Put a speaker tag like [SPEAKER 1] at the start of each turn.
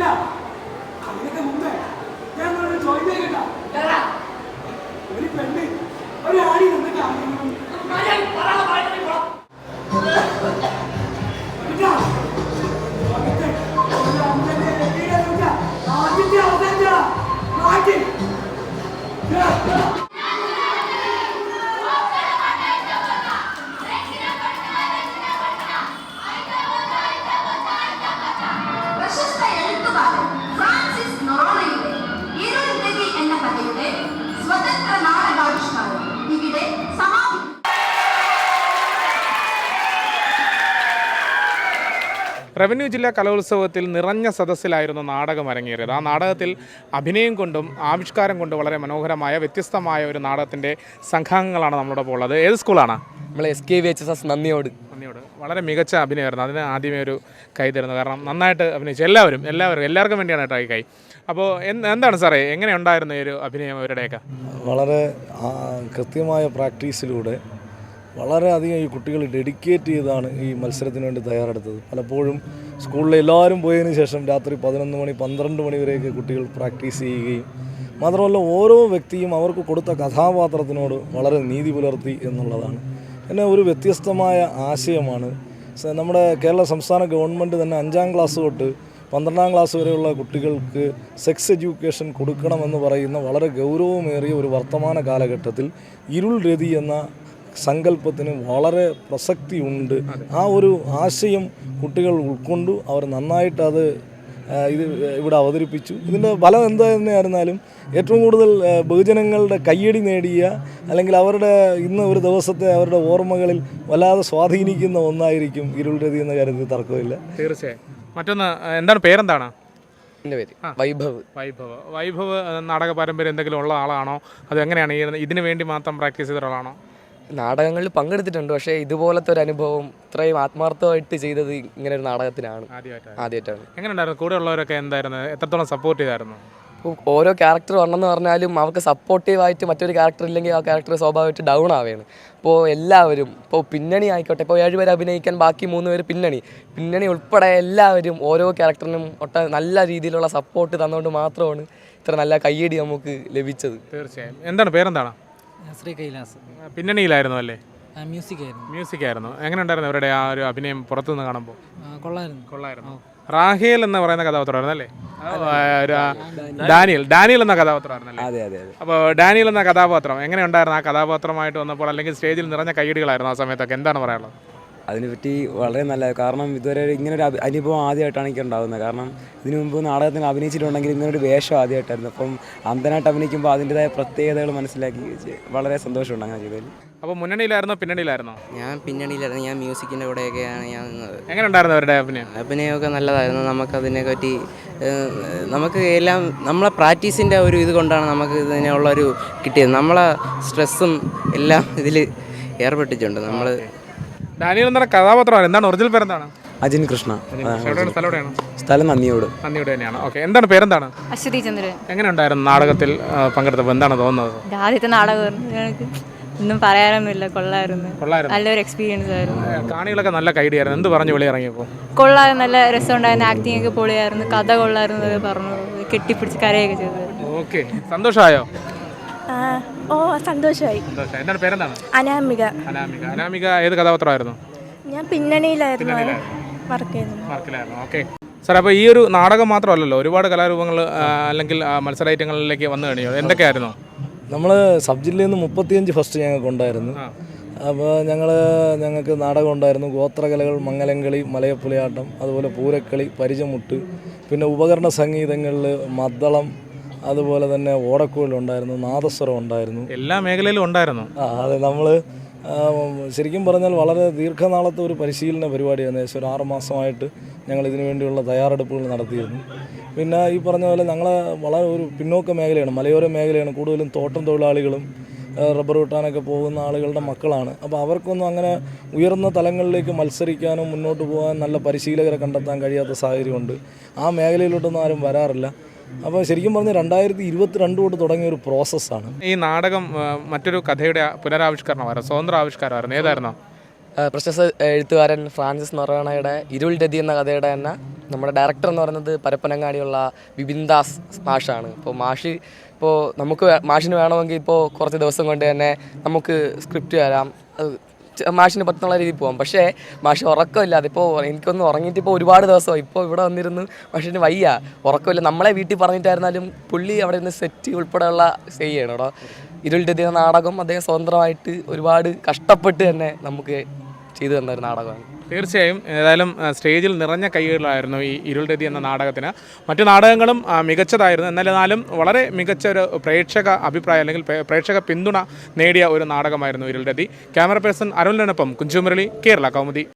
[SPEAKER 1] അല്ല അതിനൊക്കെ മുമ്പേ ഞാൻ ഒരു ചോദ്യം കേട്ടോ. ഒരു പെണ്ണ് ഒരു ആടി നിന്നിട്ട് ആരെങ്കിലും
[SPEAKER 2] റവന്യൂ ജില്ലാ കലോത്സവത്തിൽ നിറഞ്ഞ സദസ്സിലായിരുന്നു നാടകം അരങ്ങേറിയത്. ആ നാടകത്തിൽ അഭിനയം കൊണ്ടും ആവിഷ്കാരം കൊണ്ടും വളരെ മനോഹരമായ വ്യത്യസ്തമായ ഒരു നാടകത്തിന്റെ സംഘാംഗങ്ങളാണ് നമ്മളോടൊപ്പം ഉള്ളത്. ഏത് സ്കൂളാണ്?
[SPEAKER 3] നമ്മൾ S K V H S S നന്ദിയോട്.
[SPEAKER 2] നന്ദിയോട്. വളരെ മികച്ച അഭിനയമായിരുന്നു. അതിന് ആദ്യമേ ഒരു കൈ തരുന്നു കാരണം നന്നായിട്ട് അഭിനയിച്ചു. എല്ലാവരും എല്ലാവരും എല്ലാവർക്കും വേണ്ടിയാണ് കേട്ടോ ഈ കൈ. അപ്പോൾ എന്ത് എന്താണ് സാറേ എങ്ങനെ ഉണ്ടായിരുന്നു ഈ ഒരു അഭിനയം അവരുടെയൊക്കെ?
[SPEAKER 4] വളരെ കൃത്യമായ പ്രാക്ടീസിലൂടെ വളരെയധികം ഈ കുട്ടികൾ ഡെഡിക്കേറ്റ് ചെയ്താണ് ഈ മത്സരത്തിന് വേണ്ടി തയ്യാറെടുത്തത്. പലപ്പോഴും സ്കൂളിൽ എല്ലാവരും പോയതിന് ശേഷം രാത്രി പതിനൊന്ന് മണി പന്ത്രണ്ട് മണി വരെയൊക്കെ കുട്ടികൾ പ്രാക്ടീസ് ചെയ്യുകയും മാത്രമല്ല ഓരോ വ്യക്തിയും അവർക്ക് കൊടുത്ത കഥാപാത്രത്തിനോട് വളരെ നീതി പുലർത്തി എന്നുള്ളതാണ്. പിന്നെ ഒരു വ്യത്യസ്തമായ ആശയമാണ്. നമ്മുടെ കേരള സംസ്ഥാന ഗവൺമെന്റ് തന്നെ അഞ്ചാം ക്ലാസ് തൊട്ട് പന്ത്രണ്ടാം ക്ലാസ് വരെയുള്ള കുട്ടികൾക്ക് സെക്സ് എഡ്യൂക്കേഷൻ കൊടുക്കണമെന്ന് പറയുന്ന വളരെ ഗൗരവമേറിയ ഒരു വർത്തമാന കാലഘട്ടത്തിൽ ഇരുൾ രതി എന്ന സങ്കല്പത്തിന് വളരെ പ്രസക്തിയുണ്ട്. ആ ഒരു ആശയം കുട്ടികൾ ഉൾക്കൊണ്ടു അവർ നന്നായിട്ട് അത് ഇത് ഇവിടെ അവതരിപ്പിച്ചു. ഇതിന്റെ ഫലം എന്താ തന്നെയായിരുന്നാലും ഏറ്റവും കൂടുതൽ ബഹുജനങ്ങളുടെ കയ്യടി നേടിയ അല്ലെങ്കിൽ അവരുടെ ഇന്ന് ഒരു ദിവസത്തെ അവരുടെ ഓർമ്മകളിൽ വല്ലാതെ സ്വാധീനിക്കുന്ന ഒന്നായിരിക്കും ഇരുൾരതി എന്ന കാര്യത്തിൽ തർക്കമില്ല.
[SPEAKER 2] തീർച്ചയായും. മറ്റൊന്ന് എന്താണ് പേരെന്താണ്?
[SPEAKER 3] എന്റെ പേര് വൈഭവ്.
[SPEAKER 2] വൈഭവ്. വൈഭവ് നാടക പാരമ്പര്യം എന്തെങ്കിലും ഉള്ള ആളാണോ? അത് എങ്ങനെയാണ് ഇതിനു ഇതിന് വേണ്ടി മാത്രം പ്രാക്ടീസ് ചെയ്ത ഒരാളാണോ?
[SPEAKER 3] നാടകങ്ങളിൽ പങ്കെടുത്തിട്ടുണ്ട്. പക്ഷേ ഇതുപോലത്തെ ഒരു അനുഭവം ഇത്രയും ആത്മാർത്ഥമായിട്ട് ചെയ്തത് ഇങ്ങനെ ഒരു നാടകത്തിനാണ്.
[SPEAKER 2] ആദ്യമായിട്ടാണ്.
[SPEAKER 3] ആദ്യമായിട്ടാണ്.
[SPEAKER 2] എങ്ങനെ ഉണ്ടായിരുന്നു കൂടെ ഉള്ളവരൊക്കെ എന്തായിരുന്നു? എത്രത്തോളം സപ്പോർട്ട് ചെയ്തായിരുന്നു?
[SPEAKER 3] ഓരോ ക്യാരക്ടർ വന്നെന്ന് പറഞ്ഞാലും അവർക്ക് സപ്പോർട്ടീവായിട്ട് മറ്റൊരു ക്യാരക്ടർ ഇല്ലെങ്കിൽ ആ ക്യാരക്ടർ സ്വാഭാവികമായിട്ട് ഡൗൺ ആവുകയാണ് ഇപ്പോൾ എല്ലാവരും ഇപ്പോൾ പിന്നണി ആയിക്കോട്ടെ. ഇപ്പോൾ ഏഴുപേര് അഭിനയിക്കാൻ ബാക്കി മൂന്ന് പേര് പിന്നണി. പിന്നണി ഉൾപ്പെടെ എല്ലാവരും ഓരോ ക്യാരക്ടറിനും ഒട്ട നല്ല രീതിയിലുള്ള സപ്പോർട്ട് തന്നുകൊണ്ട് മാത്രമാണ് ഇത്ര നല്ല കയ്യടി നമുക്ക് ലഭിച്ചത്.
[SPEAKER 2] തീർച്ചയായും. എന്താണ്? പേരെന്താണ്?
[SPEAKER 5] ശ്രീ കൈലാസ്.
[SPEAKER 2] പിന്നണിയിലായിരുന്നു അല്ലേ?
[SPEAKER 5] മ്യൂസിക് ആയിരുന്നു.
[SPEAKER 2] മ്യൂസിക് ആയിരുന്നു. എങ്ങനെ ഉണ്ടായിരുന്നു അവരുടെ ആ ഒരു അഭിനയം പുറത്തുനിന്ന് കാണുമ്പോൾ
[SPEAKER 5] കൊള്ളായിരുന്നു.
[SPEAKER 2] കൊള്ളായിരുന്നു. റാഹേൽ എന്ന് പറയുന്ന കഥാപാത്രമായിരുന്നു അല്ലേ? ആ, ഡാനിയൽ. ഡാനിയൽ. എന്ന കഥാപാത്രമായിരുന്നു
[SPEAKER 6] അതെ അതെ അതെ.
[SPEAKER 2] അപ്പോൾ ഡാനിയൽ എന്ന കഥാപാത്രം എങ്ങനെ ഉണ്ടായിരുന്നു ആ കഥാപാത്രമായിട്ട് വന്നപ്പോൾ അല്ലെങ്കിൽ സ്റ്റേജിൽ നിറഞ്ഞ കൈയടികളായിരുന്നു ആ സമയത്തൊക്കെ? എന്താണ് പറയാനുള്ളത്?
[SPEAKER 6] അതിനെപ്പറ്റി വളരെ നല്ല കാരണം ഇതുവരെ ഇങ്ങനെ ഒരു അനുഭവം ആദ്യമായിട്ടാണ് എനിക്ക് ഉണ്ടാകുന്നത് കാരണം ഇതിനു മുമ്പ് നാടകത്തിന് അഭിനയിച്ചിട്ടുണ്ടെങ്കിൽ ഇങ്ങനൊരു വേഷം ആദ്യമായിട്ടായിരുന്നു. അപ്പം അന്ധനായിട്ട് അഭിനയിക്കുമ്പോൾ അതിന്റെതായ പ്രത്യേകതകൾ മനസ്സിലാക്കി വളരെ സന്തോഷമുണ്ട് അങ്ങനെ ചെയ്തതിൽ.
[SPEAKER 2] അപ്പോൾ മുന്നണിയിലായിരുന്നോ പിന്നണിയിലായിരുന്നോ?
[SPEAKER 7] ഞാൻ പിന്നണിയിലായിരുന്നു. ഞാൻ മ്യൂസിക്കിന്റെ കൂടെയൊക്കെയാണ് ഞാൻ നിന്നത്.
[SPEAKER 2] എങ്ങനെ ഉണ്ടായിരുന്നു അവരുടെ അഭിനയം?
[SPEAKER 7] അഭിനയമൊക്കെ നല്ലതായിരുന്നു. നമുക്കതിനെ പറ്റി നമുക്ക് എല്ലാം നമ്മളെ പ്രാക്ടീസിന്റെ ഒരു ഇത് കൊണ്ടാണ് നമുക്ക് ഇതിനുള്ള ഒരു കിട്ടിയത്. നമ്മളെ സ്ട്രെസ്സും എല്ലാം ഇതിൽ ഏർപ്പെട്ടിട്ടുണ്ട്. നമ്മൾ
[SPEAKER 2] ഡാനിയൽ എന്താണ് കഥാപാത്രമാണ്. എന്താണ് ഒറിജിനൽ പേരെന്താണ്?
[SPEAKER 6] അജിൻ കൃഷ്ണ.
[SPEAKER 2] എവിടെയാണ്? സ്ഥലം എവിടെയാണ്?
[SPEAKER 6] സ്ഥലം നന്ദിയോട്.
[SPEAKER 2] നന്ദിയുടെ തന്നെയാണ്. ഓക്കെ. എന്താണ് പേരെന്താണ്?
[SPEAKER 8] അശ്വതി ചന്ദ്രൻ.
[SPEAKER 2] എങ്ങനെ ഉണ്ടായിരുന്നു നാടകത്തിൽ പങ്കെടുത്തപ്പോൾ? എന്താണ് തോന്നുന്നത്?
[SPEAKER 8] ആദ്യത്തെ നാടകം ഒന്നും പറയാനൊന്നുമില്ല. കൊള്ളായിരുന്നു.
[SPEAKER 2] കൊള്ളായിരുന്നു.
[SPEAKER 8] നല്ലൊരു എക്സ്പീരിയൻസ് ആയിരുന്നു.
[SPEAKER 2] കാണികളൊക്കെ നല്ല കൈഡിയായിരുന്നു. എന്ത് പറഞ്ഞു വിളി ഇറങ്ങിയപ്പോൾ
[SPEAKER 8] കൊള്ളായിരുന്നു നല്ല രസമുണ്ടായിരുന്നു. ആക്ടിംഗ് ഒക്കെ പൊളിയായിരുന്നു. കഥ കൊള്ളായിരുന്നു പറഞ്ഞു. കെട്ടിപ്പിടിച്ച് കരയൊക്കെ ചെയ്തു.
[SPEAKER 2] ഓക്കെ. സന്തോഷമായോ?
[SPEAKER 9] ഓ സന്തോഷമായി
[SPEAKER 2] സന്തോഷം എന്താണ് പേരെന്താണ്?
[SPEAKER 9] അനാമിക.
[SPEAKER 2] അനാമിക. അനാമിക ഏത് കഥാപാത്രമായിരുന്നു?
[SPEAKER 9] ഞാൻ പിന്നണിയിലായിരുന്നു. വർക്ക് ചെയ്യുന്നത്
[SPEAKER 2] മാർക്കിലായിരുന്നു ഓക്കെ സാർ അപ്പോൾ ഈ ഒരു നാടകം മാത്രമല്ലല്ലോ ഒരുപാട് കലാരൂപങ്ങൾ അല്ലെങ്കിൽ മത്സര ഐറ്റങ്ങളിലേക്ക് വന്നു കഴിഞ്ഞു. എന്തൊക്കെയായിരുന്നു?
[SPEAKER 4] നമ്മൾ സബ് ജില്ലയിൽ നിന്ന് മുപ്പത്തിയഞ്ച് ഫസ്റ്റ് ഞങ്ങൾക്ക് ഉണ്ടായിരുന്നു. അപ്പോൾ ഞങ്ങൾ ഞങ്ങൾക്ക് നാടകം ഉണ്ടായിരുന്നു. ഗോത്രകലകൾ മംഗലംകളി മലയപ്പുലിയാട്ടം അതുപോലെ പൂരക്കളി പരിചമുട്ട് പിന്നെ ഉപകരണ സംഗീതങ്ങളിൽ മദ്ദളം അതുപോലെ തന്നെ ഓടക്കുഴലുണ്ടായിരുന്നു നാദസ്വരം ഉണ്ടായിരുന്നു.
[SPEAKER 2] എല്ലാ മേഖലയിലും ഉണ്ടായിരുന്നു.
[SPEAKER 4] ആ അതെ നമ്മൾ ശരിക്കും പറഞ്ഞാൽ വളരെ ദീർഘനാളത്തെ ഒരു പരിശീലന പരിപാടിയാണ് ഏകദേശം ഒരു ആറുമാസമായിട്ട് ഞങ്ങൾ ഇതിനു വേണ്ടിയുള്ള തയ്യാറെടുപ്പുകൾ നടത്തിയിരുന്നു. പിന്നെ ഈ പറഞ്ഞ പോലെ ഞങ്ങൾ വളരെ ഒരു പിന്നോക്ക മേഖലയാണ് മലയോര മേഖലയാണ്. കൂടുതലും തോട്ടം തൊഴിലാളികളും റബ്ബർ വെട്ടാനൊക്കെ പോകുന്ന ആളുകളുടെ മക്കളാണ്. അപ്പോൾ അവർക്കൊന്നും അങ്ങനെ ഉയർന്ന തലങ്ങളിലേക്ക് മത്സരിക്കാനും മുന്നോട്ട് പോകാൻ നല്ല പരിശീലകരെ കണ്ടെത്താൻ കഴിയാത്ത സാഹചര്യമുണ്ട്. ആ മേഖലയിലോട്ടൊന്നും ആരും വരാറില്ല. അപ്പോൾ ശരിക്കും പറഞ്ഞാൽ രണ്ടായിരത്തി ഇരുപത്തിരണ്ട് തൊട്ട് തുടങ്ങിയ ഒരു പ്രോസസ്സാണ്.
[SPEAKER 2] ഈ നാടകം മറ്റൊരു കഥയുടെ പുനരാവിഷ്കരണമായിരുന്നു സ്വതന്ത്ര ആവിഷ്കാരമായിരുന്നു ഏതായിരുന്നു
[SPEAKER 3] പ്രശസ്ത എഴുത്തുകാരൻ ഫ്രാൻസിസ് നൊറോണയുടെ ഇരുൾ രതി എന്ന കഥയുടെ തന്നെ നമ്മുടെ ഡയറക്ടർ എന്ന് പറയുന്നത് പരപ്പനങ്ങാടിയുള്ള വിബിന്ദാസ് ദാസ് മാഷാണ്. ഇപ്പോൾ മാഷ് ഇപ്പോൾ നമുക്ക് മാഷിന് വേണമെങ്കിൽ ഇപ്പോൾ കുറച്ച് ദിവസം കൊണ്ട് തന്നെ നമുക്ക് സ്ക്രിപ്റ്റ് തരാം ച- മാഷിന് പറ്റുന്ന രീതിയിൽ പോകാം പക്ഷേ മാഷ് ഉറക്കമില്ലാതെ ഇപ്പോൾ എനിക്കൊന്ന് ഉറങ്ങിയിട്ട് ഇപ്പോൾ ഒരുപാട് ദിവസമായി. ഇപ്പോൾ ഇവിടെ വന്നിരുന്നു മാഷിന് വയ്യ. ഉറക്കമില്ല. നമ്മളെ വീട്ടിൽ പറഞ്ഞിട്ടായിരുന്നാലും പുള്ളി അവിടെ നിന്ന് സെറ്റ് ഉൾപ്പെടെയുള്ള ചെയ്യണം കേട്ടോ ഇരുളുടെ ദിന നാടകം അദ്ദേഹം സ്വതന്ത്രമായിട്ട് ഒരുപാട് കഷ്ടപ്പെട്ട് തന്നെ നമുക്ക് ചെയ്തു തന്ന ഒരു നാടകമാണ്.
[SPEAKER 2] തീർച്ചയായും ഏതായാലും സ്റ്റേജിൽ നിറഞ്ഞ കൈകളിലായിരുന്നു ഈ ഇരുൾരതി എന്ന നാടകത്തിന്. മറ്റു നാടകങ്ങളും മികച്ചതായിരുന്നു. എന്നിരുന്നാലും വളരെ മികച്ച ഒരു പ്രേക്ഷക അഭിപ്രായം അല്ലെങ്കിൽ പ്രേക്ഷക പിന്തുണ നേടിയ ഒരു നാടകമായിരുന്നു ഇരുൾരതി ക്യാമറ പേഴ്സൺ അരുണിനൊപ്പം കുഞ്ചുമുരളി കേരള കൗമുദി.